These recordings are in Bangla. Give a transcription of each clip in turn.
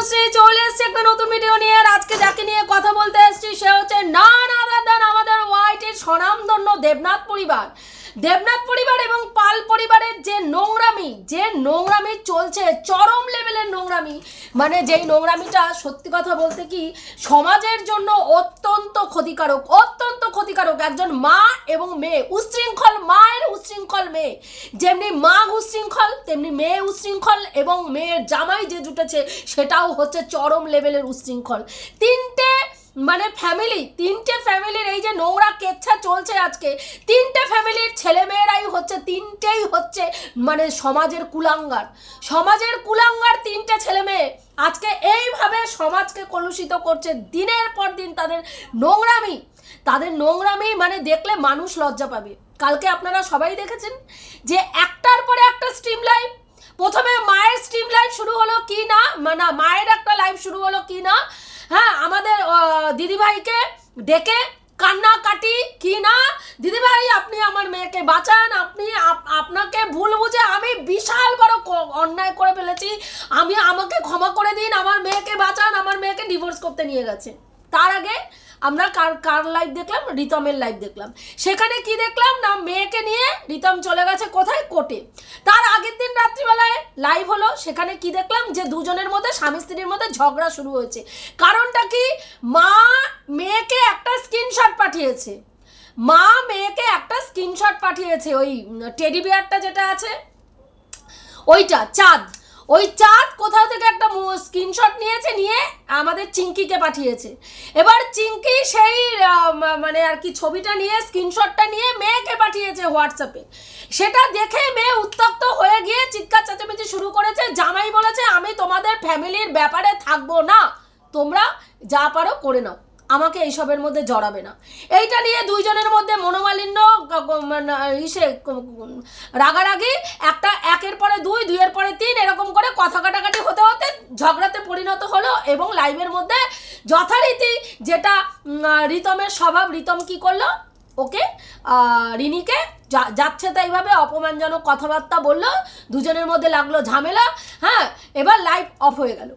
তনুশ্রী চলে এসছে একটা নতুন ভিডিও নিয়ে। আর আজকে যাকে নিয়ে কথা বলতে এসেছি, সে হচ্ছে না না আমাদের ওয়াইটির স্বনামধন্য দেবনাথ পরিবার। দেবনাথ পরিবার এবং পাল পরিবারের যে নোংরামি যে নোংরামি চলছে, চরম লেভেলের নোংরামি মানে যেই নোংরামিটা, সত্যি কথা বলতে কি, সমাজের জন্য অত্যন্ত ক্ষতিকারক অত্যন্ত ক্ষতিকারক। একজন মা এবং মেয়ে উচ্ছৃঙ্খল মায়ের উচ্ছৃঙ্খল মেয়ে। যেমনি মা উচ্ছৃঙ্খল তেমনি মেয়ে উচ্ছৃঙ্খল এবং মেয়ের জামাই যে জুটেছে, সেটাও হচ্ছে চরম লেভেলের উশৃঙ্খল। তিনটে মানে ফ্যামিলি তিনটে ফ্যামিলির এই যে নোংরা কেচ্ছা চলছে আজকে, তিনটে ফ্যামিলির ছেলেমেয়েরাই হচ্ছে, তিনটেই হচ্ছে মানে সমাজের কুলাঙ্গার। সমাজের কুলাঙ্গার তিনটে ছেলে মেয়ে আজকে এইভাবে সমাজকে কলুষিত করছে, দিনের পর দিন তাদের নোংরামি। তাদের নোংরামি মানে দেখলে মানুষ লজ্জা পাবে। কালকে আপনারা সবাই দেখেছেন যে একটার পরে একটা স্ট্রিম লাইভ প্রথমে মায়ের স্ট্রিম লাইভ শুরু হলো কি না মানে মায়ের একটা লাইভ শুরু হলো কি না হ্যাঁ আমাদের দিদিভাইকে ডেকে কান্না কাটি কি না? দিদিভাই, আপনি আমার মেয়েকে বাঁচান, আপনি আপনাকে ভুল বুঝে আমি বিশাল বড় অন্যায় করে ফেলেছি। আমি আমাকে ক্ষমা করে দিন, আমার মেয়েকে বাঁচান, আমার মেয়েকে ডিভোর্স করতে নিয়ে গেছে। তার আগে আমরা কার কার লাইভ দেখলাম? রিতমের লাইভ দেখলাম। সেখানে কি দেখলাম? না, মেয়েকে নিয়ে রিতম চলে গেছে কোথায়? কোর্টে। তার আগের দিন রাত্রিবেলায় লাইভ হলো। সেখানে কি দেখলাম? যে দুজনের মধ্যে, স্বামী স্ত্রীর মধ্যে ঝগড়া শুরু হয়েছে। কারণটা কি? মা মেয়েকে একটা স্ক্রিনশট পাঠিয়েছে। মা মেয়েকে একটা স্ক্রিনশট পাঠিয়েছে। ওই টেডি বিয়ারটা যেটা আছে, ওইটা, চাঁদ। ওই চাঁদ কোথাও থেকে একটা স্ক্রিনশট নিয়েছে, নিয়ে আমাদের চিঙ্কিকে পাঠিয়েছে। এবার চিঙ্কি সেই মানে আর কি ছবিটা নিয়ে স্ক্রিনশটটা নিয়ে মেয়েকে পাঠিয়েছে হোয়াটসঅ্যাপে সেটা দেখে মেয়ে উত্তক্ত হয়ে গিয়ে চিৎকার চেঁচামেচি শুরু করেছে। জামাই বলেছে, আমি তোমাদের ফ্যামিলির ব্যাপারে থাকব না। তোমরা যা পারো করে নাও। আমাকে এইসবের মধ্যে জড়াবে না। এইটা নিয়ে দুইজনের মধ্যে মনোমালিন্য মানে ইসে রাগারাগি, একটা একের পরে দুই, দুইয়ের পরে তিন, এরকম করে কথা কাটাকাটি হতে হতে ঝগড়াতে পরিণত হলো এবং লাইভের মধ্যে যথারীতি যেটা রিতমের স্বভাব, রিতম কি করল? ওকে রিনিকে যাচ্ছে তাইভাবে অপমানজনক কথাবার্তা বলল, দুজনের মধ্যে লাগল ঝামেলা হ্যাঁ এবার লাইভ অফ হয়ে গেল।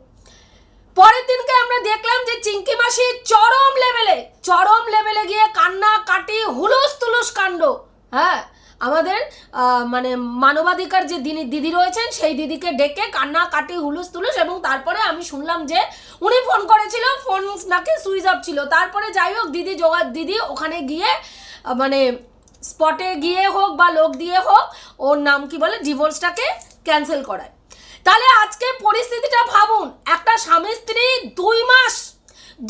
পরের দিনকে আমরা দেখলাম যে চিঙ্কি মাসি চরম লেভেলে চরম লেভেলে গিয়ে কান্না কাটি হুলুস তুলুস কাণ্ড। হ্যাঁ আমাদের মানে মানবাধিকার যে দিদি দিদি রয়েছেন, সেই দিদিকে ডেকে কান্না কাটি হুলুস তুলুস এবং তারপরে আমি শুনলাম যে উনি ফোন করেছিল, ফোন নাকি সুইচ অফ ছিল। তারপরে যাই হোক, দিদি জোগা দিদি ওখানে গিয়ে মানে স্পটে গিয়ে হোক বা লোক দিয়ে হোক, ওর নাম কি বলে ডিভোর্সটাকে ক্যান্সেল করায়। তাহলে আজকে পরিস্থিতিটা ভাবুন। একটা স্বামী স্ত্রী দুই মাস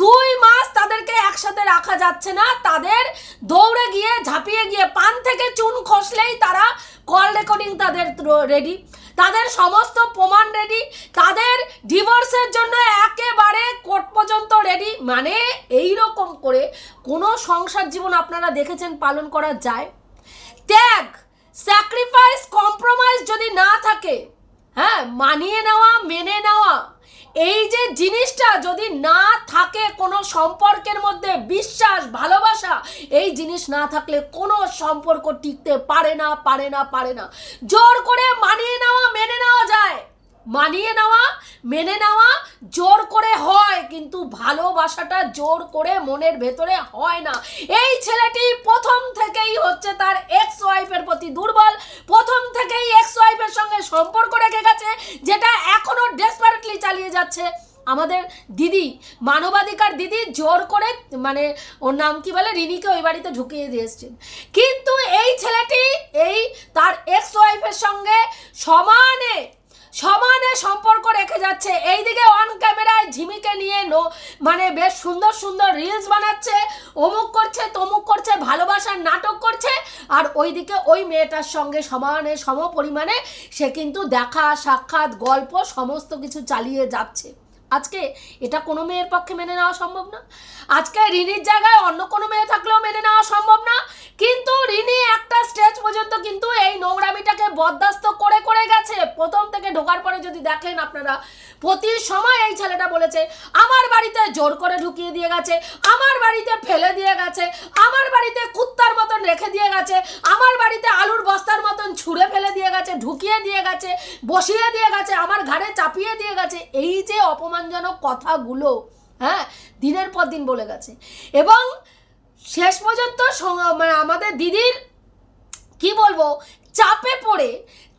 দুই মাস তাদেরকে একসাথে রাখা যাচ্ছে না। তাদের দৌড়ে গিয়ে, ঝাঁপিয়ে গিয়ে পান থেকে চুন খসলেই তারা কল রেকর্ডিং তাদের রেডি তাদের সমস্ত প্রমাণ রেডি তাদের ডিভোর্সের জন্য একেবারে কোর্ট পর্যন্ত রেডি মানে এই রকম করে কোনো সংসার জীবন আপনারা দেখেছেন পালন করা যায়। ত্যাগ স্যাক্রিফাইস কম্প্রোমাইজ যদি না থাকে হ্যাঁ মানিয়ে নেওয়া, মেনে নেওয়া। এই যে জিনিসটা যদি না থাকে কোনো সম্পর্কের মধ্যে বিশ্বাস, ভালোবাসা, এই জিনিস না থাকলে কোনো সম্পর্ক টিকতে পারে না পারে না পারে না। জোর করে মানিয়ে নেওয়া, মেনে নেওয়া যায়। মানিয়ে নেওয়া, মেনে নেওয়া জোর করে হয়, কিন্তু ভালোবাসাটা জোর করে মনের ভেতরে হয় না। এই ছেলেটি প্রথম থেকেই হচ্ছে তার এক্স ওয়াইফের প্রতি দুর্বল, প্রথম থেকেই এক্স ওয়াইফের সঙ্গে সম্পর্ক রেখে গেছে, যেটা এখনও ডেসপারেটলি চালিয়ে যাচ্ছে। আমাদের দিদি, মানবাধিকার দিদি জোর করে মানে ওর নাম কি বলে, রিনিকে ওই বাড়িতে ঢুকিয়ে দিয়ে এসছেন। কিন্তু এই ছেলেটি, এই তার এক্স ওয়াইফের সঙ্গে সমানে সমানে সম্পর্ক রেখে যাচ্ছে। এইদিকে অন ক্যামেরায় ঝিমিকে নিয়ে নো মানে বেশ সুন্দর সুন্দর রিলস বানাচ্ছে। অমুক করছে, তমুক করছে, ভালোবাসার নাটক করছে। আর ওইদিকে ওই মেয়েটার সঙ্গে সমানে সম পরিমাণে সে কিন্তু দেখা, সাক্ষাৎ, গল্প, সমস্ত কিছু চালিয়ে যাচ্ছে। আজকে এটা কোনো মেয়ের পক্ষে মেনে নেওয়া সম্ভব না। আজকে রিনির জায়গায় অন্য কোনো মেয়ে থাকলেও মেনে নেওয়া সম্ভব না। কিন্তু রিনি একটা স্টেজ পর্যন্ত কিন্তু এই নোংরামিটাকে বরদাস্ত করে করে গেছে। প্রথম থেকে ঢোকার পরে যদি দেখেন আপনারা, প্রতি সময় এই ছেলেটা বলেছে, আমার বাড়িতে জোর করে ঢুকিয়ে দিয়ে গেছে, আমার বাড়িতে ফেলে দিয়ে গেছে, আমার বাড়িতে কুত্তার মতন রেখে দিয়ে গেছে, আমার বাড়িতে আলুর বস্তার মতন ছুঁড়ে ফেলে দিয়ে গেছে, ঢুকিয়ে দিয়ে গেছে, বসিয়ে দিয়ে গেছে, আমার ঘাড়ে চাপিয়ে দিয়ে গেছে। এই যে অপমান অপমানজনক কথাগুলো হ্যাঁ দিনের পর দিন বলে গেছে। এবং শেষ পর্যন্ত মানে আমাদের দিদির, কি বলব, চাপে পড়ে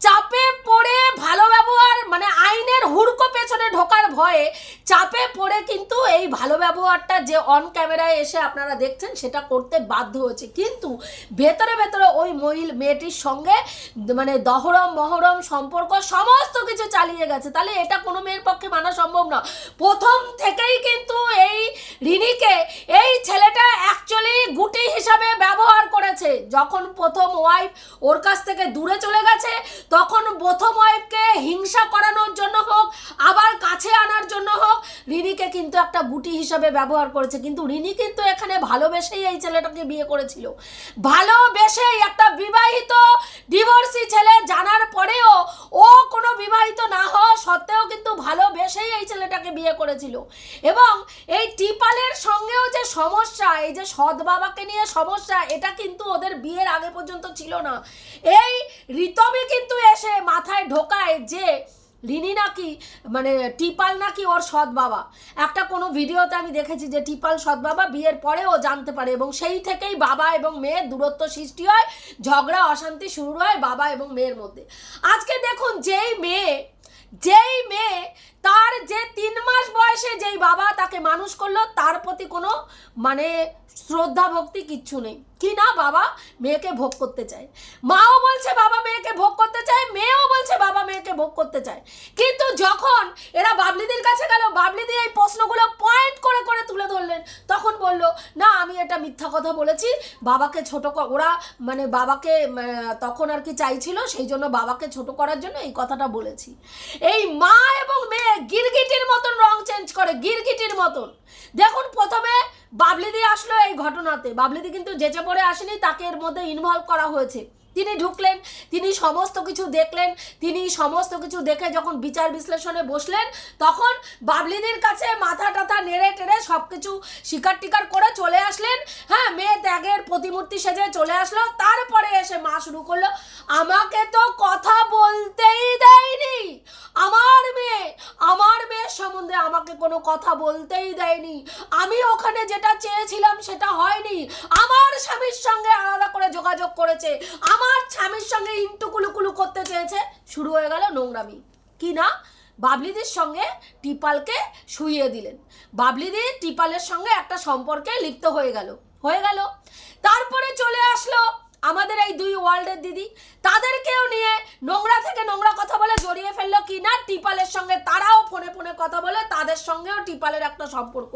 চাপে পড়ে ভালো ব্যবহার মানে আইনের হুড়কো পেছনে ঢোকার ভয়ে চাপে পড়ে কিন্তু এই ভালো ব্যবহারটা যে অন ক্যামেরায় এসে আপনারা দেখছেন, সেটা করতে বাধ্য হয়েছে। কিন্তু ভেতরে ভেতরে ওই মহিল মেয়েটির সঙ্গে মানে দহরম, মহরম সম্পর্ক সমস্ত কিছু চালিয়ে গেছে। তাহলে এটা কোনো মেয়ের পক্ষে মানা সম্ভব না। প্রথম থেকেই কিন্তু এই রিনিকে এই ছেলেটা অ্যাকচুয়ালি গুটি হিসাবে ব্যবহার করেছে। যখন প্রথম ওয়াইফ ওর কাছ থেকে দূরে চলে গেছে তখন প্রথম ওয়াইফকে হিংসা করানোর জন্য হোক, আবার কাছে আনার জন্য হোক, রিনিকে কিন্তু একটা গুটি হিসাবে ব্যবহার করেছে। কিন্তু রিনি কিন্তু এখানে ভালোবেসেই এই ছেলেটাকে বিয়ে করেছিল। ভালোবেসেই একটা বিবাহিত ডিভোর্সি ছেলে জানার পরেও ও কোনো বিবাহিত না হওয়া সত্ত্বেও কিন্তু ভালোবেসেই এই ছেলেটাকে বিয়ে করেছিল। এবং এই টিপালের সঙ্গেও যে সমস্যা, এই যে সৎ বাবাকে নিয়ে সমস্যা, এটা কিন্তু ওদের বিয়ের আগে পর্যন্ত ছিল না। এই রিতমে কিন্তু এসে মাথায় ঢোকায় যে রিনি নাকি মানে টিপাল নাকি ওর সৎ বাবা। একটা কোনো ভিডিওতে আমি দেখেছি যে টিপাল সৎ বাবা বিয়ের পরে ও জানতে পারে এবং সেই থেকেই বাবা এবং মেয়ের দূরত্ব সৃষ্টি হয়, ঝগড়া, অশান্তি শুরু হয় বাবা এবং মেয়ের মধ্যে। আজকে দেখুন যেই মেয়ে যেই মেয়ে তার যে তিন মাস বয়সে যেই বাবা তাকে মানুষ করল, তার প্রতি কোনো মানে শ্রদ্ধা ভক্তি কিচ্ছু নেই। কি না বাবা? মেয়েকে ভোগ করতে চায়। মাও বলছে, বাবা মেয়েকে ভোগ করতে চায়। মেয়েও বলছে, বাবা মেয়েকে ভোগ করতে চায়। কিন্তু যখন এরা বাবলিদির কাছে গেল, বাবলিদি এই প্রশ্নগুলো পয়েন্ট করে করে তুলে ধরলেন। তখন বলল, না, আমি এটা মিথ্যা কথা বলেছি। বাবাকে ছোট ওরা মানে বাবাকে তখন আর কি চাইছিল, সেই জন্য বাবাকে ছোট করার জন্য এই কথাটা বলেছি। এই মা এবং মেয়ে গিরগিটির মতন রং চেঞ্জ করে, গিরগিটির মতন। দেখুন, প্রথমে বাবলিদি আসলো এই ঘটনাতে। বাবলিদি কিন্তু যেচে পড়ে আসেনি তাকে এর মধ্যে ইনভলভ করা হয়েছে। তিনি ঢুকলেন, তিনি সমস্ত কিছু দেখলেন, তিনি সমস্ত কিছু দেখে যখন বিচার বিশ্লেষণে বসলেন, তখন বাবলিদির কাছে মাথা টাথা নেড়ে টেড়ে সব কিছু শিকার টিকার করে চলে আসলেন। হ্যাঁ মেয়ে ত্যাগের প্রতিমূর্তি সেজে চলে আসলো, তারপরে এসে মা শুরু করল, আমাকে তো কথা বলতেই দেয়নি, আমার মেয়ে, আমার মেয়ের সম্বন্ধে আমাকে কোনো কথা বলতেই দেয়নি। আমি ওখানে যেটা চেয়েছিলাম সেটা হয়নি, আমার স্বামীর সঙ্গে আলাদা করে যোগাযোগ করেছে আমার স্বামীর সঙ্গে ইন্টু কুলুকুলু করতে চেয়েছে, শুরু হয়ে গেল নোংরামি। কি না? বাবলিদির সঙ্গে টিপালকে শুইয়ে দিলেন। বাবলিদি টিপালের সঙ্গে একটা সম্পর্কে লিপ্ত হয়ে গেল। হয়ে গেল। তারপরে চলে আসলো আমাদের এই দুই ওয়ার্ল্ডের দিদি। তাদেরকেও নিয়ে নোংরা থেকে নোংরা কথা বলে জড়িয়ে ফেলল কি না? টিপালের সঙ্গে তারাও ফোনে ফোনে কথা বলে তাদের সঙ্গেও টিপালের একটা সম্পর্ক।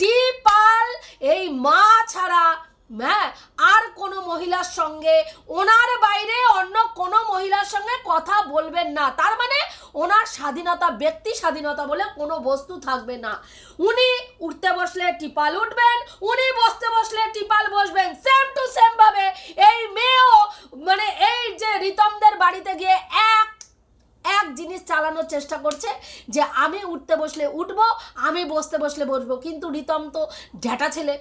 টিপাল এই মা ছাড়া হ্যাঁ আর কোনো মহিলার সঙ্গে, ওনার বাইরে অন্য কোনো মহিলার সঙ্গে কথা বলবেন না। তার মানে ওনার স্বাধীনতা, ব্যক্তি স্বাধীনতা বলে কোনো বস্তু থাকবে না। উনি উঠতে বসলে টিপাল উঠবেন, উনি বসতে বসলে টিপাল বসবেন। সেম টু সেম ভাবে এই মেয়েও মানে এই যে রিতমদের বাড়িতে গিয়ে এক এক জিনিস চালানোর চেষ্টা করছে, যে আমি উঠতে বসলে উঠবো, আমি বসতে বসলে বসবো। কিন্তু রিতম তো ঢ্যাটা ছেলে।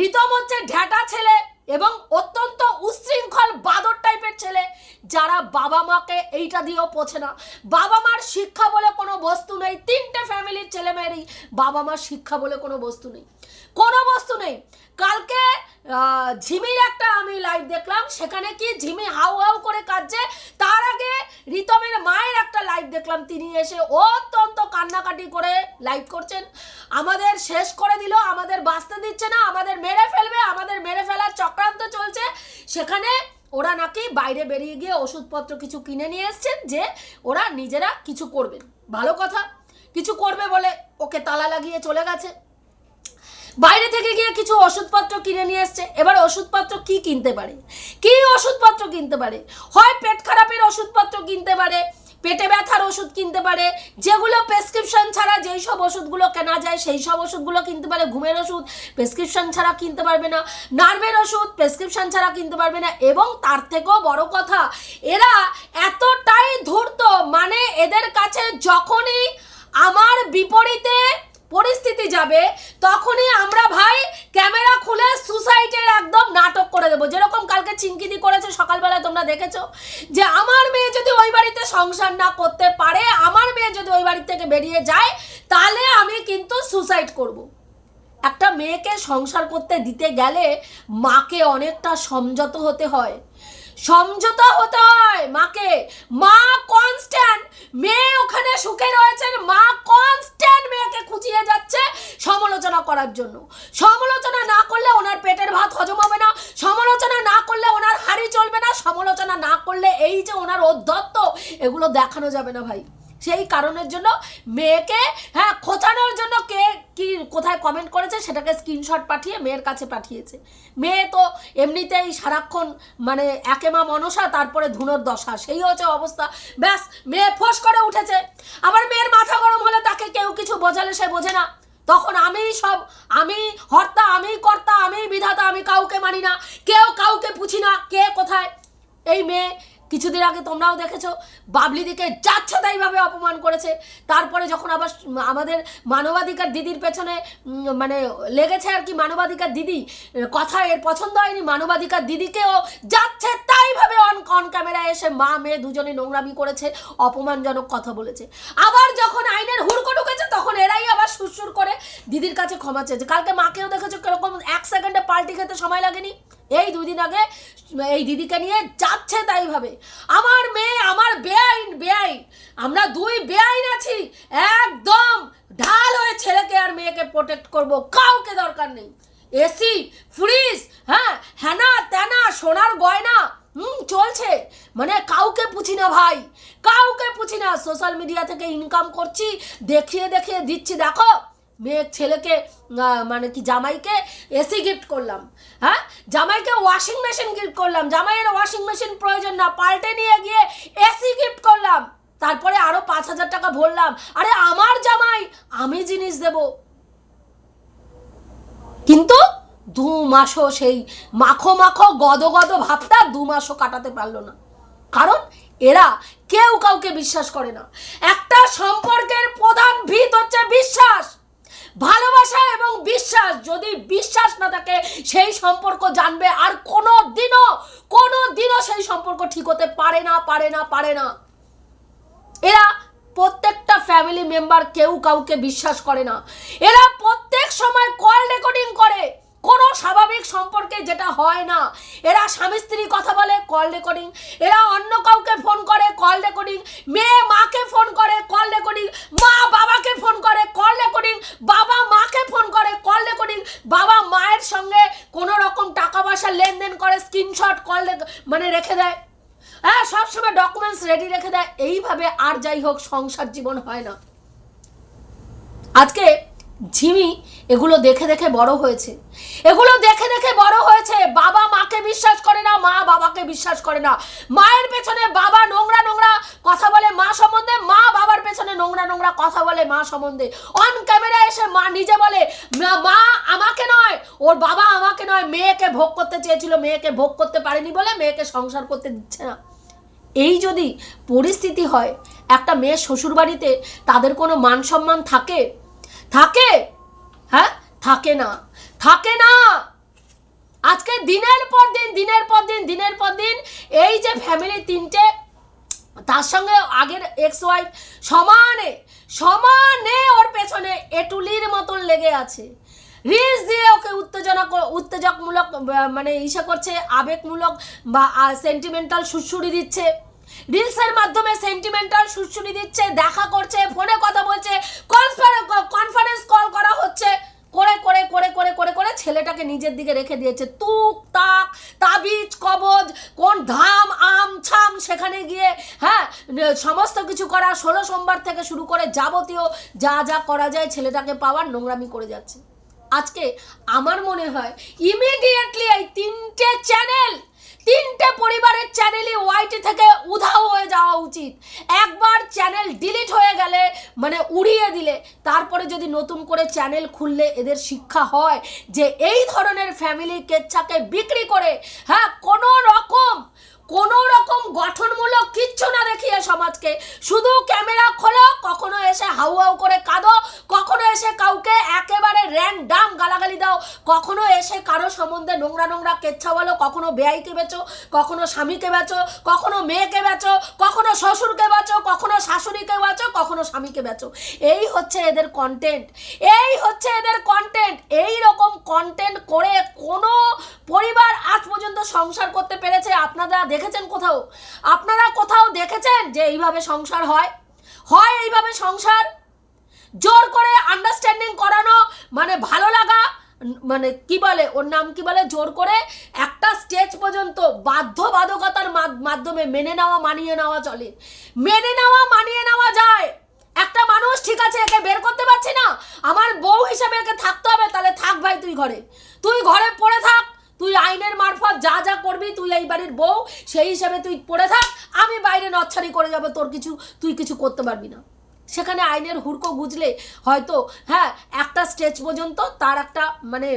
রিতম হচ্ছে ঢ্যাটা ছেলে এবং অত্যন্ত উচ্ছৃঙ্খল বাদর টাইপের ছেলে, যারা বাবা মাকে এইটা দিয়েও পোছে না। বাবা মার শিক্ষা বলে কোনো বস্তু নেই। তিনটে ফ্যামিলির ছেলে মেয়েরই বাবা মার শিক্ষা বলে কোনো বস্তু নেই। কোনো বস্তু নেই। কালকে ঝিমির একটা আমি লাইভ দেখলাম, সেখানে কি ঝিমি হাউ হাউ করে কাঁদছে? তার আগে রিতমের মায়ের একটা লাইভ দেখলাম, তিনি এসে অত্যন্ত কান্নাকাটি করে লাইভ করছেন। আমাদের শেষ করে দিল, আমাদের বাঁচতে দিচ্ছে না, আমাদের মেরে ফেলবে, আমাদের মেরে ফেলার চক্রান্ত চলছে। সেখানে ওরা নাকি বাইরে বেরিয়ে গিয়ে ওষুধপত্র কিছু কিনে নিয়ে এসছেন, যে ওরা নিজেরা কিছু করবেন। ভালো কথা, কিছু করবে বলে ওকে তালা লাগিয়ে চলে গেছে। বাইরে থেকে গিয়ে কিছু ওষুধপত্র কিনে নিয়ে এসছে। এবার ওষুধপত্র কি কিনতে পারে? কি ওষুধপত্র কিনতে পারে? হয় পেট খারাপের ওষুধপত্র কিনতে পারে, পেটে ব্যথার ওষুধ কিনতে পারে, যেগুলো প্রেসক্রিপশন ছাড়া যেই সব ওষুধগুলো কেনা যায়, সেই সব ওষুধগুলো কিনতে পারে। ঘুমের ওষুধ প্রেসক্রিপশন ছাড়া কিনতে পারবে না, নার্ভের ওষুধ প্রেসক্রিপশন ছাড়া কিনতে পারবে না, এবং তার থেকেও বড় কথা, এরা এতটাই ধূর্ত মানে এদের কাছে যখনই আমার বিপরীতে পরিস্থিতি যাবে, তখনই আমরা ভাই ক্যামেরা খুলে সুসাইডের একদম নাটক করে দেবো। যেরকম কালকে চিঙ্কিদি করেছে সকালবেলা তোমরা দেখেছ, যে আমার মেয়ে যদি ওই বাড়িতে সংসার না করতে পারে, আমার মেয়ে যদি ওই বাড়ি থেকে বেরিয়ে যায়, তাহলে আমি কিন্তু সুসাইড করব। একটা মেয়েকে সংসার করতে দিতে গেলে মাকে অনেকটা সমঝত হতে হয়। সমঝোতা হতে হয় মাকে। মা কনস্ট্যান্ট মেয়ে ওখানে সুখে রয়েছেন মা কনস্ট্যান্ট খুঁজিয়ে যাচ্ছে সমালোচনা করার জন্য। সমালোচনা না করলে ওনার পেটের ভাত হজম হবে না। সমালোচনা না করলে ওনার হাড়ি চলবে না। সমালোচনা না করলে এই যে ওনার অধ্যত্ত, এগুলো দেখানো যাবে না ভাই। সেই কারণের জন্য মেয়েকে হ্যাঁ খোঁচানোর জন্য কে কি, কোথায় কমেন্ট করেছে সেটাকে স্ক্রিনশট পাঠিয়ে মেয়ের কাছে পাঠিয়েছে। মেয়ে তো এমনিতেই সারাক্ষণ মানে একেমা মনসা, তারপরে ধুনোর দশা, সেই হচ্ছে অবস্থা। ব্যাস, মেয়ে ফোঁস করে উঠেছে। আমার মেয়ের মাথা গরম হলে তাকে কেউ কিছু বোঝালে সে বোঝে না। তখন আমি সব আমি হর্তা আমি কর্তা আমি বিধাতা, আমি কাউকে মানি না। কেউ কাউকে পুছি না, কে কোথায়। এই মেয়ে কিছুদিন আগে তোমরাও দেখেছ, বাবলিদিকে যাচ্ছে তাইভাবে অপমান করেছে। তারপরে যখন আবার আমাদের মানবাধিকার দিদির পেছনে মানে লেগেছে আর কি মানবাধিকার দিদি কথা এর পছন্দ হয়নি, মানবাধিকার দিদিকেও যাচ্ছে তাইভাবে অন অন ক্যামেরায় এসে মা, মেয়ে দুজনে নোংরামি করেছে, অপমানজনক কথা বলেছে। আবার যখন আইনের হুড়কো ঢুকেছে, তখন এরাই আবার সুরসুর করে দিদির কাছে ক্ষমা চেয়েছে। কালকে মাকেও দেখেছ কীরকম এক সেকেন্ডে পাল্টি খেতে সময় লাগেনি? এই দুই দিন আগে, এই দিদিকে নিয়ে যাচ্ছে তাই ভাবে। আমার মেয়ে, আমার বেআইন বেআইন। আমরা দুই বেআইন আছি। একদম ঢাল হয়ে ছেলেকে আর মেয়েকে প্রোটেক্ট করব, কাউকে দরকার নেই। এসি ফ্রিজ হ্যাঁ হ্যানা ত্যানা সোনার গয়না, হুম, চলছে। মানে কাউকে পুছি না ভাই। কাউকে পুছি না। সোশ্যাল মিডিয়া থেকে ইনকাম করছি, দেখিয়ে দেখিয়ে দিচ্ছি। দেখো মেয়ে ছেলেকে মানে কি জামাইকে এসি গিফট করলাম। হ্যাঁ? জামাইকে ওয়াশিং মেশিন গিফট করলাম। জামাইয়ের ওয়াশিং মেশিন প্রয়োজন না, পাল্টে নিয়ে গিয়ে এসি গিফট করলাম। তারপরে আরও পাঁচ হাজার টাকা ভরলাম। আরে আমার জামাই, আমি জিনিস দেব। কিন্তু দু মাসও সেই মাখো মাখো গদ গদ ভাবটা দু মাসও কাটাতে পারল না। কারণ এরা কেউ কাউকে বিশ্বাস করে না। একটা সম্পর্কের প্রধান ভিত হচ্ছে বিশ্বাস। ভালোবাসা এবং বিশ্বাস। যদি বিশ্বাস না থাকে, সেই সম্পর্ক জানবে আর কোনো দিনও কোনো দিনও সেই সম্পর্ক ঠিক হতে পারে না পারে না পারে না। এরা প্রত্যেকটা ফ্যামিলি মেম্বার কেউ কাউকে বিশ্বাস করে না। এরা প্রত্যেক সময় কল রেকর্ডিং করে। সম্পর্কে যেটা হয় না। এরা স্বামী স্ত্রী কথা বলে কল রেকর্ডিং এরা অন্য কাউকে ফোন করে কল রেকর্ডিং মেয়ে মাকে ফোন করে কল রেকর্ডিং মা বাবাকে ফোন করে কল রেকর্ডিং বাবা মাকে ফোন করে কল রেকর্ডিং বাবা মায়ের সঙ্গে কোনো রকম টাকা পয়সা লেনদেন করে স্ক্রিনশট কল মানে রেখে দেয়। হ্যাঁ সবসময় ডকুমেন্টস রেডি রেখে দেয়। এইভাবে আর যাই হোক সংসার জীবন হয় না। আজকে ঝিমি, এগুলো দেখে দেখে বড় হয়েছে। এগুলো দেখে দেখে বড় হয়েছে। বাবা মাকে বিশ্বাস করে না, মা বাবাকে বিশ্বাস করে না। মায়ের পেছনে বাবা নোংরা নোংরা কথা বলে মা সম্বন্ধে, মা বাবার পেছনে নোংরা নোংরা কথা বলে মা সম্বন্ধে। অন ক্যামেরা এসে মা নিজে বলে "মা- আমাকে নয়, ওর বাবা আমাকে নয়, মেয়েকে ভোগ করতে চেয়েছিল, মেয়েকে ভোগ করতে পারেনি বলে মেয়েকে সংসার করতে দিচ্ছে না। এই যদি পরিস্থিতি হয়, একটা মেয়ে শ্বশুরবাড়িতে তাদের কোনো মান সম্মান থাকে থাকে? হ্যাঁ? থাকে না। থাকে না! আজকে দিনের পর দিন, দিনের পর দিন, দিনের পর দিন এই যে ফ্যামিলি তিনটে, তার সঙ্গে আগের এক্স ওয়াইফ সমানে সমানে ওর পেছনে এটুলির মতন লেগে আছে। রিলস দিয়ে ওকে উত্তেজনা উত্তেজকমূলক মানে ইসে করছে, আবেগমূলক বা সেন্টিমেন্টাল সুড়সুড়ি দিচ্ছে। রিলসের মাধ্যমে সেন্টিমেন্টাল সুড়সুড়ি দিচ্ছে, দেখা করছে ফোনে কথা বলছে কনফারেন্স কল করা হচ্ছে। করে করে করে করে করে করে ছেলেটাকে নিজের দিকে রেখে দিয়েছে। তুক, তাক, তাবিজ, কবজ, কোন ধাম, আম, ছাম, সেখানে গিয়ে হ্যাঁ সমস্ত কিছু করা, ষোলো সোমবার থেকে শুরু করে যাবতীয় যা যা করা যায় ছেলেটাকে পাওয়ার নোংরামি করে যাচ্ছে। আজকে আমার মনে হয় ইমিডিয়েটলি এই তিনটে চ্যানেল তিনটে পরিবারের চ্যানেলই ওয়াইটি থেকে উধাও হয়ে যাওয়া উচিত। একবার চ্যানেল ডিলিট হয়ে গেলে মানে উড়িয়ে দিলে, তারপরে যদি নতুন করে চ্যানেল খুললে এদের শিক্ষা হয় যে এই ধরনের ফ্যামিলি কেচ্ছাকে বিক্রি করে হ্যাঁ কোনো রকম কোনো রকম গঠনমূলক কিচ্ছু না দেখিয়ে সমাজকে। শুধু ক্যামেরা খোলো, কখনো এসে হাউ হাউ করে কাঁদো, কখনো এসে কাউকে একেবারে র্যান্ডাম গালাগালি দাও, কখনো এসে কারও সম্বন্ধে নোংরা নোংরা কেচ্ছা বলো, কখনো বেআইকে বেচো, কখনো স্বামীকে বেচো, কখনো মেয়েকে বেচো, কখনো শ্বশুরকে বেচো, কখনো শাশুড়িকে কখনো স্বামীকে বেচো। এই হচ্ছে এদের কন্টেন্ট এই হচ্ছে এদের কন্টেন্ট এই রকম কন্টেন্ট করে কোনো পরিবার আজ পর্যন্ত সংসার করতে পেরেছে। আপনারা দেখেছেন কোথাও? আপনারা কোথাও দেখেছেন যে এইভাবে সংসার হয়? হয় এইভাবে সংসার? জোর করে আন্ডারস্ট্যান্ডিং করানো মানে ভালো লাগা মানে কি বলে, ওর নাম কি বলে? জোর করে একটা স্টেজ পর্যন্ত বাধ্যবাধকতার মাধ্যমে মেনে নেওয়া, মানিয়ে নেওয়া চলে। মেনে নেওয়া, মানিয়ে নেওয়া যায়। একটা মানুষ ঠিক আছে, একে বের করতে পারছি না। আমার বউ হিসাবে একে থাকতে হবে, তাহলে থাক ভাই তুই ঘরে। তুই ঘরে পড়ে থাক, তুই আইনের মারফত যা যা করবি, তুই এই বাড়ির বউ, সেই হিসাবে তুই পড়ে থাক, আমি বাইরে নচ্ছারি করে যাব, তোর কিছু, তুই কিছু করতে পারবি না। সেখানে আইনের হুড়কো বুঝলে হয়তো হ্যাঁ একটা স্টেজ পর্যন্ত তার একটা মানে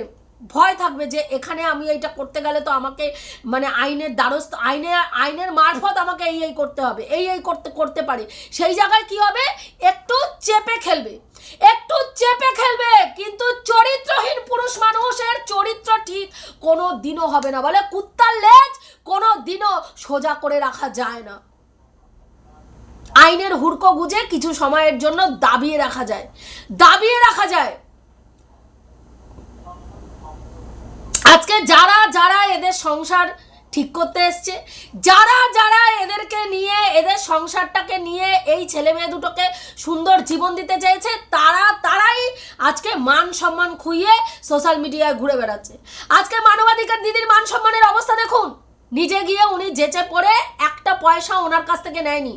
ভয় থাকবে যে এখানে আমি এইটা করতে গেলে তো আমাকে মানে আইনের দ্বারস্থ, আইনে, আইনের মারফত আমাকে এই এই করতে হবে, এই এই করতে করতে পারে। সেই জায়গায় কি হবে? একটু চেপে খেলবে। একটু চেপে খেলবে, কিন্তু চরিত্রহীন পুরুষ মানুষের চরিত্র ঠিক কোনো দিনও হবে না। বলে কুত্তার লেজ কোনো দিনও সোজা করে রাখা যায় না। আইনের হুড়কো গুজে কিছু সময়ের জন্য দাবিয়ে রাখা যায়। দাবিয়ে রাখা যায়। আজকে যারা যারা এদের সংসার ঠিক করতে এসছে, যারা যারা এদেরকে নিয়ে, এদের সংসারটাকে নিয়ে এই ছেলে মেয়ে দুটোকে সুন্দর জীবন দিতে চেয়েছে, তারা তারাই আজকে মান সম্মান খুইয়ে সোশ্যাল মিডিয়ায় ঘুরে বেড়াচ্ছে। আজকে মানবাধিকার দিদির মান সম্মানের অবস্থা দেখুন। নিজে গিয়ে উনি যেচে পড়ে একটা পয়সা ওনার কাছ থেকে নেয়নি।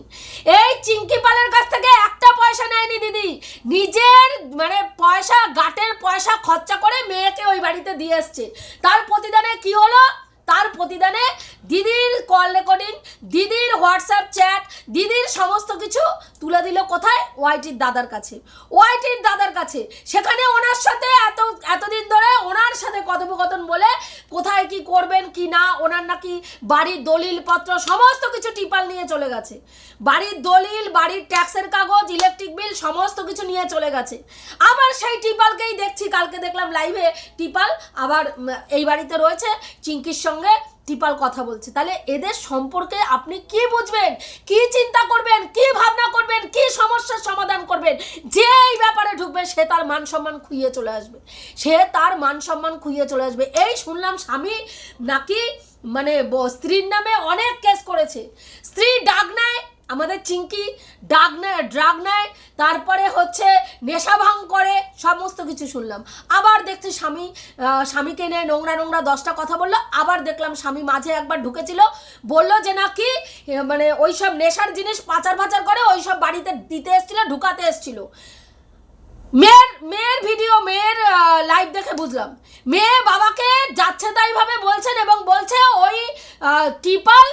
এই চিঙ্কি পালের কাছ থেকে একটা পয়সা নেয়নি দিদি। নিজের মানে পয়সা, গাটের পয়সা খরচা করে মেয়েকে ওই বাড়িতে দিয়ে এসছে। তার প্রতিদানে কি হলো? তার প্রতিদানে দিদির কল রেকর্ডিং দিদির হোয়াটসঅ্যাপ চ্যাট দিদির সমস্ত কিছু তুলে দিল কোথায়? ওয়াইটির দাদার কাছে। ওয়াইটির দাদার কাছে। সেখানে ওনার সাথে এত, এতদিন ধরে ওনার সাথে কথোপকথন বলে কোথায় কি করবেন, কি না, ওনার নাকি বাড়ির দলিল পত্র সমস্ত কিছু টিপাল নিয়ে চলে গেছে। বাড়ির দলিল, বাড়ির ট্যাক্সের কাগজ ইলেকট্রিক বিল সমস্ত কিছু নিয়ে চলে গেছে। আবার সেই টিপালকেই দেখছি, কালকে দেখলাম লাইভে টিপাল আবার এই বাড়িতে রয়েছে, চিঙ্কির সঙ্গে টিপাল কথা বলছে। তাহলে এদের সম্পর্কে আপনি কি বুঝবেন? কি চিন্তা করবেন? কি ভাবনা করবেন? কি সমস্যার সমাধান করবেন? যে এই ব্যাপারে ঢুকবে, সে তার মান সম্মান খুইয়ে চলে আসবে। সে তার মান সম্মান খুইয়ে চলে আসবে। এই শুনলাম স্বামী নাকি মানে স্ত্রীর নামে অনেক কেস করেছে। স্ত্রী ডাক নেয় আমাদের চিঙ্কি ডাক নেয় ড্রাগ নেয় তারপরে হচ্ছে নেশা ভাঙ করে, সমস্ত কিছু শুনলাম। আবার দেখছি স্বামী স্বামীকে নিয়ে নোংরা নোংরা দশটা কথা বলল, আবার দেখলাম স্বামী মাঝে একবার ঢুকেছিল, বলল যে নাকি মানে ওই সব নেশার জিনিস পাচার পাচার করে ওই সব বাড়িতে দিতে এসছিল, ঢুকাতে এসছিল। মেয়ের মেয়ের ভিডিও মেয়ের লাইভ দেখে বুঝলাম। মেয়ে বাবাকে যাচ্ছে তাইভাবে বলছেন এবং বলছে ওই টিপাল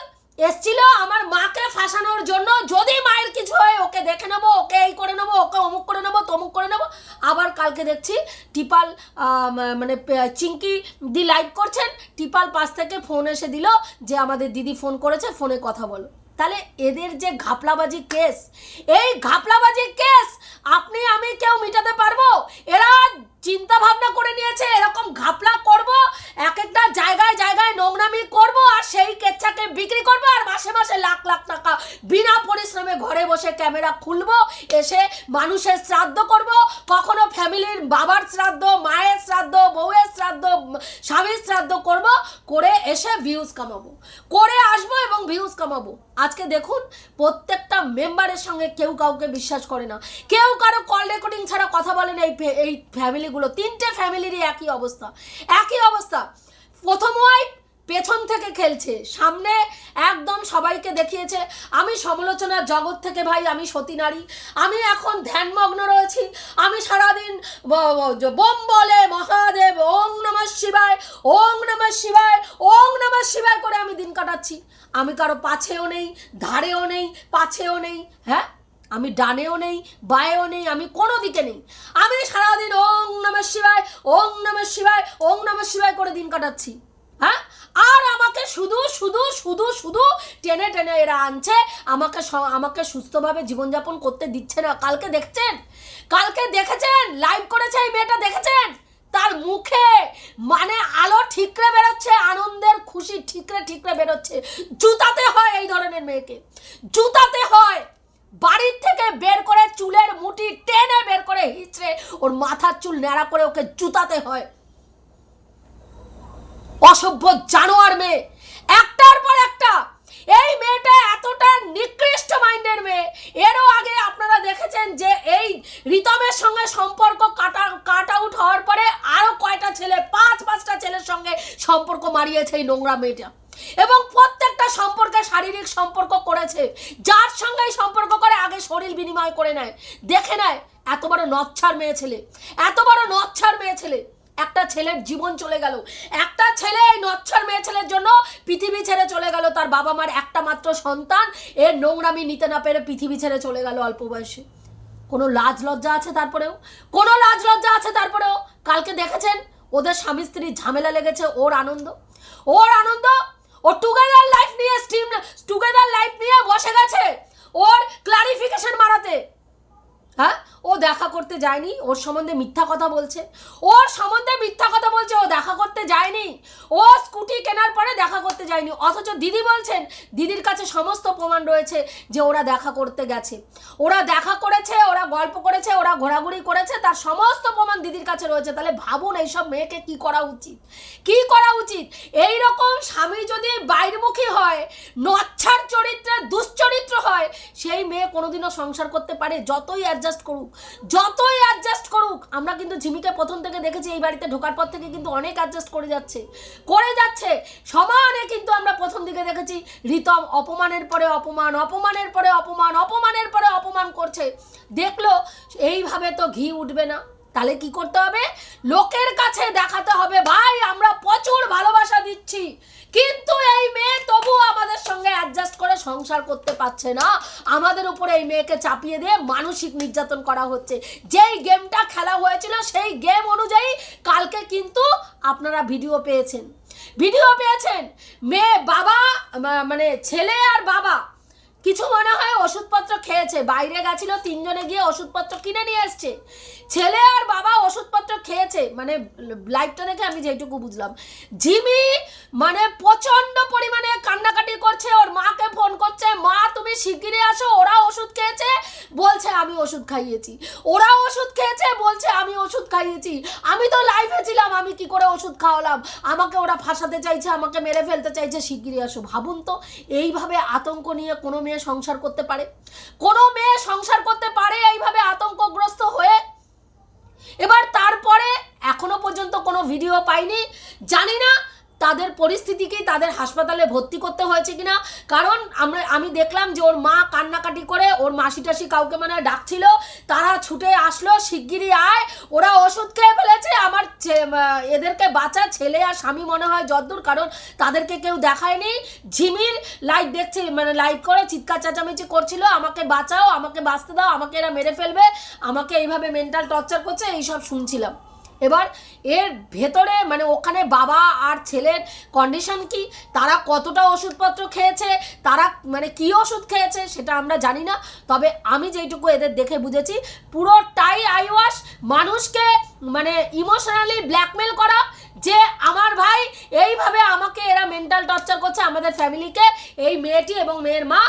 এসছিল আমার মাকে ফাঁসানোর জন্য। যদি মায়ের কিছু হয়, ওকে দেখে নেব, ওকে এই করে নেব, ওকে অমুক করে নেব, তমুক করে নেব। আবার কালকে দেখছি টিপাল মানে চিঙ্কি দি লাইভ করছেন। টিপাল পাশ থেকে ফোন এসে দিল যে, আমাদের দিদি ফোন করেছে ফোনে কথা বলো। তাহলে এদের যে ঘাপলাবাজি কেস এই ঘাপলাবাজি কেস আপনি আমি কেউ মিটাতে পারব? এরা চিন্তা ভাবনা করে নিয়েছে, এরকম ঘাপলা করব, এক একটা জায়গায় জায়গায় নোংরামি করব, আর সেই কেচ্ছাকে বিক্রি করব, আর মাসে মাসে লাখ লাখ টাকা বিনা পরিশ্রমে ঘরে বসে ক্যামেরা খুলবো, এসে মানুষের শ্রাদ্ধ করব, কখনো ফ্যামিলির বাবার শ্রাদ্ধ, মায়ের শ্রাদ্ধ, বউয়ের শ্রাদ্ধ, স্বামীর শ্রাদ্ধ করব, করে এসে ভিউজ কামাবো, করে আসব এবং ভিউজ কামাবো। আজকে দেখুন, প্রত্যেকটা মেম্বারের সঙ্গে কেউ কাউকে বিশ্বাস করে না। কেউ কারও কল রেকর্ডিং ছাড়া কথা বলে না, এই এই ফ্যামিলিগুলো তিনটে ফ্যামিলিরই একই অবস্থা। একই অবস্থা। প্রথম ওয়াইফ পেছন থেকে খেলছে। সামনে একদম সবাইকে দেখিয়েছে, আমি সমালোচনার জগৎ থেকে ভাই, আমি সতী নারী। আমি এখন ধ্যানমগ্ন রয়েছি। আমি সারাদিন বোম বলে মহাদেব ওং নমঃ শিবায় ওং নমঃ শিবায় ওং নমঃ শিবায় করে আমি দিন কাটাচ্ছি। আমি কারও পাছেও নেই, ধারেও নেই, পাছেও নেই হ্যাঁ? আমি ডানেও নেই, বায়েও নেই, আমি কোনো দিকে নেই। আমি সারাদিন ওং নমঃ শিবায়, ওং নমঃ শিবায়, ওং নমঃ শিবায় করে দিন কাটাচ্ছি। হ্যাঁ? আর আমাকে শুধু শুধু শুধু শুধু টেনে টেনে এরা আনছে, আমাকে আমাকে সুস্থভাবে জীবনযাপন করতে দিচ্ছে না। কালকে দেখছেন? কালকে দেখেছেন? লাইভ করেছে এই মেয়েটা, দেখেছেন? তার মুখে মানে আলো ঠিকরে বেরোচ্ছে, আনন্দের খুশি ঠিকরে ঠিকরে বেরোচ্ছে। জুতাতে হয় এই ধরনের মেয়েকে। জুতাতে হয়। বাড়ির থেকে বের করে চুলের মুঠি টেনে বের করে হিচড়ে ওর মাথার চুল ন্যাড়া করে ওকে জুতাতে হয়। অসভ্য জানোয়ার মেয়ে। একটার পর একটা। এই মেয়েটা এতটা নিকৃষ্ট মাইন্ডের মেয়ে। এরও আগে আপনারা দেখেছেন যে এই রিতমের সঙ্গে সম্পর্ক কাটা, কাট আউট হওয়ার পরে আরও কয়টা ছেলে, পাঁচ, পাঁচটা ছেলের সঙ্গে সম্পর্ক মারিয়েছে এই নোংরা মেয়েটা। এবং প্রত্যেকটা সম্পর্কে শারীরিক সম্পর্ক করেছে। যার সঙ্গে সম্পর্ক শরীর বিনিময় করে নেয়। দেখে নেয়, এত বড় নচ্ছার মেয়ে ছেলে। এত বড় নচ্ছার মেয়ে ছেলে। একটা ছেলের জীবন চলে গেল। একটা ছেলে এই নচ্ছার মেয়ে ছেলের জন্য পৃথিবী ছেড়ে চলে গেল। তার বাবা মার একটা মাত্র সন্তান, এর নোংরামি নিতে না পেরে পৃথিবী ছেড়ে চলে গেল অল্প বয়সে। কোনো লাজ লজ্জা আছে তারপরেও? কোনো লাজ লজ্জা আছে তারপরেও? কালকে দেখেছেন? ওদের স্বামী স্ত্রীর ঝামেলা লেগেছে, ওর আনন্দ। ওর আনন্দ, ও টুগেদার লাইফ নিয়ে স্টিম টুগেদার লাইফ নিয়ে বসে গেছে। ওর ক্লারিফিকেশন মারাতে। হ্যাঁ? ও দেখা করতে যায়নি, ওর সম্বন্ধে মিথ্যা কথা বলছে। ওর সম্বন্ধে মিথ্যা কথা বলছে, ও দেখা করতে যায়নি। ও স্কুটি কেনার পরে দেখা করতে যায়নি। অথচ দিদি বলছেন, দিদির কাছে সমস্ত প্রমাণ রয়েছে যে ওরা দেখা করতে গেছে। ওরা দেখা করেছে, ওরা গল্প করেছে, ওরা ঘোরাঘুরি করেছে, তার সমস্ত প্রমাণ দিদির কাছে রয়েছে। তাহলে ভাবুন এইসব মেয়েকে কি করা উচিত? কি করা উচিত? এই রকম স্বামী যদি বাইরমুখী হয়, নচ্ছার চরিত্রের দুশ্চরিত্র হয়, সেই মেয়ে কোনোদিনও সংসার করতে পারে, যতই অ্যাডজাস্ট করুক। যতই অ্যাডজাস্ট করুক, আমরা কিন্তু ঝিমিকে প্রথম থেকে দেখেছি, এই বাড়িতে ঢোকার পর থেকে কিন্তু অনেক অ্যাডজাস্ট করে যাচ্ছে। করে যাচ্ছে সমানে কিন্তু আমরা প্রথম দিকে দেখেছি, রিতম অপমানের পরে অপমান, অপমানের পরে অপমান, অপমানের পরে অপমান করছে। দেখল, এইভাবে তো ঘি উঠবে না। তাহলে কি করতে হবে? লোকের কাছে দেখাতে হবে, ভাই, আমরা প্রচুর ভালোবাসা দিচ্ছি। কিন্তু এই মেয়ে তবু আমাদের সঙ্গে অ্যাডজাস্ট করে সংসার করতে পারছে না। আমাদের উপরে এই মেয়েকে চাপিয়ে দিয়ে মানসিক নির্যাতন করা হচ্ছে। যেই গেমটা খেলা হয়েছিল, সেই গেম অনুযায়ী কালকে কিন্তু আপনারা ভিডিও পেয়েছেন। ভিডিও পেয়েছেন? মেয়ে, বাবা মানে ছেলে আর বাবা। কিছু মনে হয় ওষুধপত্র খেয়েছে। বাইরে গেছিল, তিনজনে গিয়ে ওষুধপত্র কিনে নিয়ে এসছে। ছেলে আর বাবা ওষুধপত্র খেয়েছে মানে লাইভটা দেখে আমি যেটুকু বুঝলাম। জিমি মানে প্রচণ্ড পরিমাণে কান্নাকাটি করছে, ওর মাকে ফোন করছে, মা, তুমি শিগগিরই আসো, ওরা ওষুধ খেয়েছে। বলছে, আমি ওষুধ খাইয়েছি। ওরা ওষুধ খেয়েছে? বলছে, আমি ওষুধ খাইয়েছি। আমি তো লাইভে ছিলাম, আমি কি করে ওষুধ খাওয়ালাম? আমাকে ওরা ফাঁসাতে চাইছে, আমাকে মেরে ফেলতে চাইছে, শিগগিরই আসো। ভাবুন তো, এইভাবে আতঙ্ক নিয়ে কোনো মেয়ে সংসার করতে পারে? কোনো মেয়ে সংসার করতে পারে এইভাবে আতঙ্কগ্রস্ত হয়ে এবার তারপরে এখনও পর্যন্ত কোনো ভিডিও পাইনি। জানি না তাদের পরিস্থিতি কি তাদের হাসপাতালে ভর্তি করতে হয়েছে কিনা? কারণ আমরা, আমি দেখলাম যে ওর মা কান্নাকাটি করে, ওর মাসি টাসি কাউকে মানে ডাকছিল, তারা ছুটে আসলো, শিগগিরই আয়, ওরা ওষুধ খেয়ে ফেলেছে, আমার এদেরকে বাঁচা, ছেলে আর স্বামী মনে হয় যদ্দূর, কারণ তাদেরকে কেউ দেখায়নি। ঝিমির লাইট দেখছে মানে লাইট করে, চিৎকার চেঁচামেচি করছিল, আমাকে বাঁচাও, আমাকে বাঁচতে দাও, আমাকে এরা মেরে ফেলবে, আমাকে এইভাবে মেন্টাল টর্চার করছে, এইসব শুনছিলাম। এবার এর ভেতরে মানে ওখানে বাবা আর ছেলের কন্ডিশন কি? তারা কতটা ওষুধপত্র খেয়েছে? তারা মানে কি ওষুধ খেয়েছে সেটা আমরা জানি না। তবে আমি যেইটুকু এদের দেখে বুঝেছি, পুরোটাই আইওয়াশ মানুষকে মানে ইমোশনালি ব্ল্যাকমেল করা যে আমার ভাই এইভাবে আমাকে এরা মেন্টাল টর্চার করছে আমাদের ফ্যামিলিকে, এই মেয়েটি এবং মেয়ের মা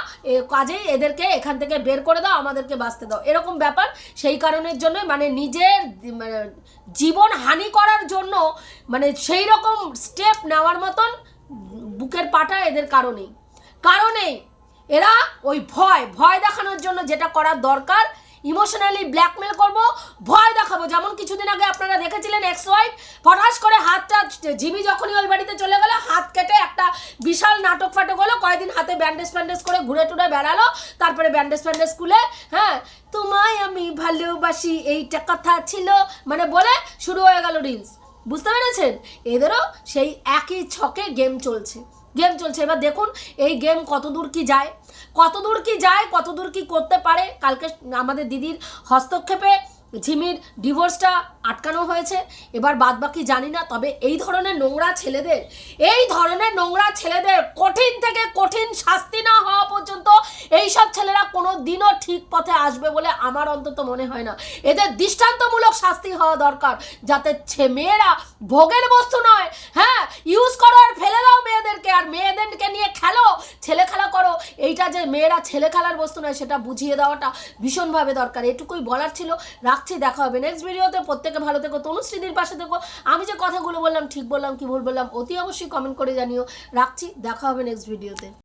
কাজেই এদেরকে এখান থেকে বের করে দাও, আমাদেরকে বাঁচতে দাও। এরকম ব্যাপার, সেই কারণের জন্য মানে নিজের মানে জীবন হানি করার জন্য মানে সেই রকম স্টেপ নেওয়ার মতন বুকের পাটা এদের কারণেই। কারণেই এরা ওই ভয় ভয় দেখানোর জন্য যেটা করার দরকার ইমোশনালি ব্ল্যাকমেল করব, ভয় দেখাবো। যেমন কিছুদিন আগে আপনারা দেখেছিলেন এক্স ওয়াইফ ফটাস করে হাতটা, জিমি যখনই ওই বাড়িতে চলে গেল, হাত কেটে একটা বিশাল নাটক ফাটক হলো, কয়েকদিন হাতে ব্যান্ডেজ ফ্যান্ডেজ করে ঘুরে টুরে বেড়ালো, তারপরে ব্যান্ডেজ ফ্যান্ডেজ খুলে হ্যাঁ তোমায় আমি ভালোবাসি, এইটা কথা ছিল মানে বলে শুরু হয়ে গেল রিলস বুঝতে পেরেছেন? এদেরও সেই একই ছকে গেম চলছে। গেম চলছে। এবার দেখুন, এই গেম কত দূর কি যায়? কত দূর কি যায় কত দূর কি করতে পারে? কালকে আমাদের দিদির হস্তক্ষেপে ঝিমির ডিভোর্সটা আটকানো হয়েছে। এবার বাদ বাকি জানি না, তবে এই ধরনের নোংরা ছেলেদের, এই ধরনের নোংরা ছেলেদের কঠিন থেকে কঠিন শাস্তি না হওয়া পর্যন্ত এই সব ছেলেরা কোনো দিনও ঠিক পথে আসবে বলে আমার অন্তত মনে হয় না। এদের দৃষ্টান্তমূলক শাস্তি হওয়া দরকার, যাতে ছে- মেয়েরা ভোগের বস্তু নয়। হ্যাঁ ইউজ করো আর ফেলে দাও মেয়েদেরকে, আর মেয়েদেরকে নিয়ে খেলো, ছেলে খেলা করো। এইটা যে মেয়েরা ছেলে খেলার বস্তু নয়, সেটা বুঝিয়ে দেওয়াটা ভীষণভাবে দরকার। এটুকুই বলার ছিল। রাখছি, দেখা হবে নেক্সট ভিডিওতে প্রত্যেকে ভালো থেকো তনুশ্রীদির পাশে থেকো। আমি যে কথাগুলো বললাম, ঠিক বললাম, কি ভুল বললাম, অতি অবশ্যই কমেন্ট করে জানিও। রাখছি, দেখা হবে নেক্সট ভিডিওতে